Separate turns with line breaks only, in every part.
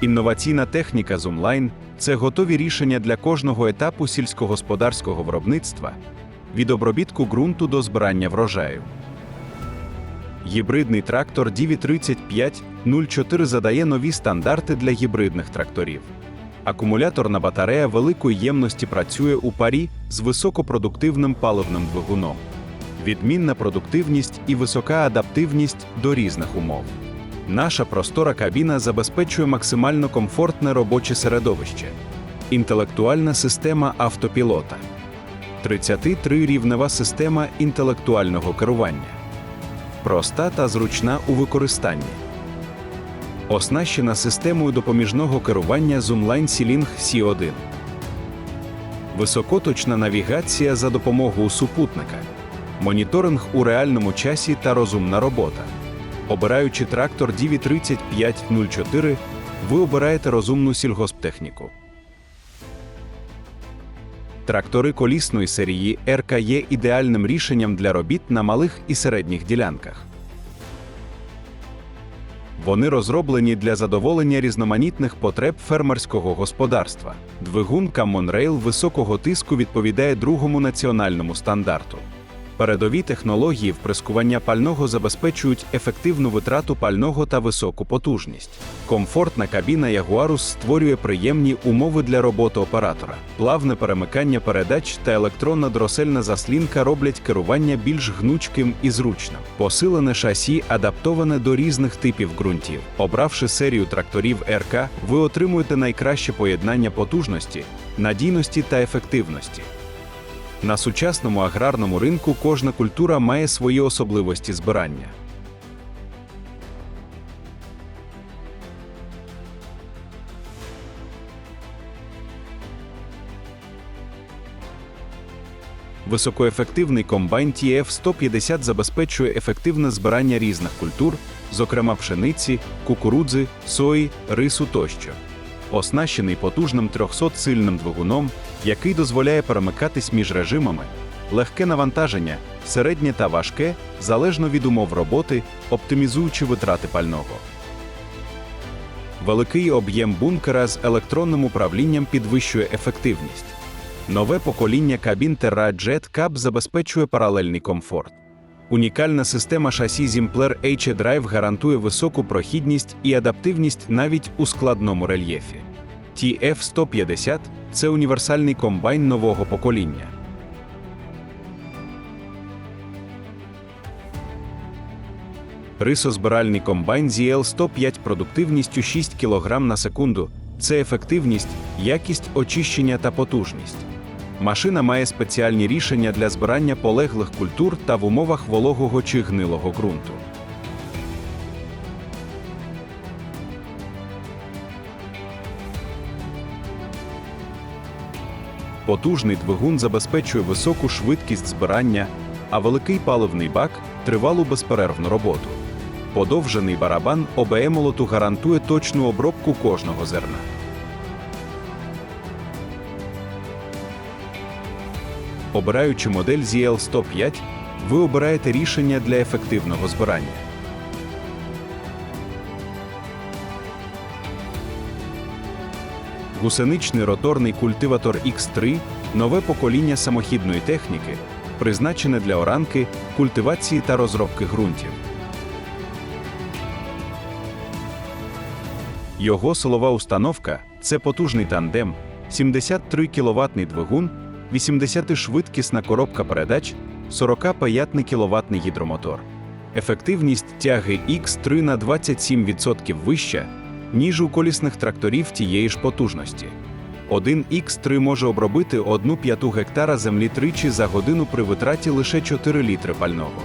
Інноваційна техніка Zoomline – це готові рішення для кожного етапу сільськогосподарського виробництва від обробітку ґрунту до збирання врожаю. Гібридний трактор DV3504 задає нові стандарти для гібридних тракторів. Акумуляторна батарея великої ємності працює у парі з високопродуктивним паливним двигуном. Відмінна продуктивність і висока адаптивність до різних умов. Наша простора кабіна забезпечує максимально комфортне робоче середовище. Інтелектуальна система автопілота. 33-рівнева система інтелектуального керування. Проста та зручна у використанні. Оснащена системою допоміжного керування Zoomline Ceiling C1. Високоточна навігація за допомогою супутника. Моніторинг у реальному часі та розумна робота. Обираючи трактор DV3504, ви обираєте розумну сільгосптехніку. Трактори колісної серії РК є ідеальним рішенням для робіт на малих і середніх ділянках. Вони розроблені для задоволення різноманітних потреб фермерського господарства. Двигун Rail високого тиску відповідає другому національному стандарту. Передові технології вприскування пального забезпечують ефективну витрату пального та високу потужність. Комфортна кабіна Jaguarus створює приємні умови для роботи оператора. Плавне перемикання передач та електронна дросельна заслінка роблять керування більш гнучким і зручним. Посилене шасі адаптоване до різних типів ґрунтів. Обравши серію тракторів РК, ви отримуєте найкраще поєднання потужності, надійності та ефективності. На сучасному аграрному ринку кожна культура має свої особливості збирання. Високоефективний комбайн TF-150 забезпечує ефективне збирання різних культур, зокрема пшениці, кукурудзи, сої, рису тощо. Оснащений потужним 300-сильним двигуном, який дозволяє перемикатись між режимами, легке навантаження, середнє та важке, залежно від умов роботи, оптимізуючи витрати пального. Великий об'єм бункера з електронним управлінням підвищує ефективність. Нове покоління кабін Terra Jet Cab забезпечує паралельний комфорт. Унікальна система шасі Zimpler H-Drive гарантує високу прохідність і адаптивність навіть у складному рельєфі. TF-150 – це універсальний комбайн нового покоління. Рисозбиральний комбайн ZL-105 продуктивністю 6 кг на секунду – це ефективність, якість очищення та потужність. Машина має спеціальні рішення для збирання полеглих культур та в умовах вологого чи гнилого ґрунту. Потужний двигун забезпечує високу швидкість збирання, а великий паливний бак тривалу безперервну роботу. Подовжений барабан ОБЕ-молоту гарантує точну обробку кожного зерна. Обираючи модель ZL105, ви обираєте рішення для ефективного збирання. Гусеничний роторний культиватор X3 нове покоління самохідної техніки, призначене для оранки, культивації та розробки ґрунтів. Його силова установка це потужний тандем, 73 кіловатний двигун, 80-швидкісна коробка передач, 40-паятний кіловатний гідромотор. Ефективність тяги X3 на 27% вища, ніж у колісних тракторів тієї ж потужності. Один X3 може обробити одну п'яту гектара землі тричі за годину при витраті лише 4 літри пального.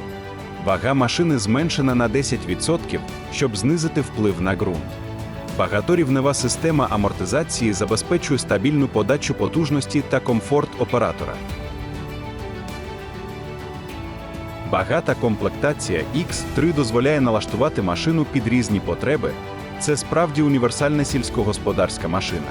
Вага машини зменшена на 10%, щоб знизити вплив на ґрунт. Багаторівнева система амортизації забезпечує стабільну подачу потужності та комфорт оператора. Багата комплектація X3 дозволяє налаштувати машину під різні потреби. Це справді універсальна сільськогосподарська машина.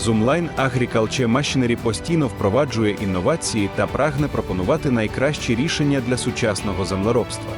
Zoomline Agriculture Machinery постійно впроваджує інновації та прагне пропонувати найкращі рішення для сучасного землеробства.